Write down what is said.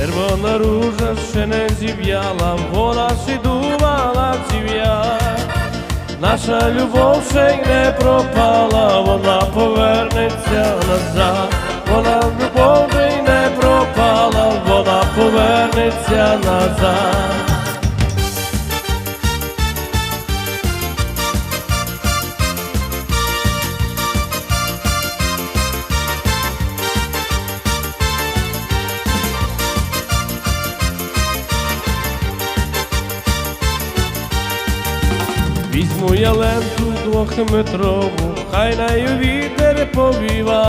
червона ружа ще не зів'яла, вона ще думала зів'я. Наша любов ще й не пропала, вона повернеться назад, вона любов ще й не пропала, вона повернеться назад. Візьму я ленту двохметрову, хай нею вітер повіва.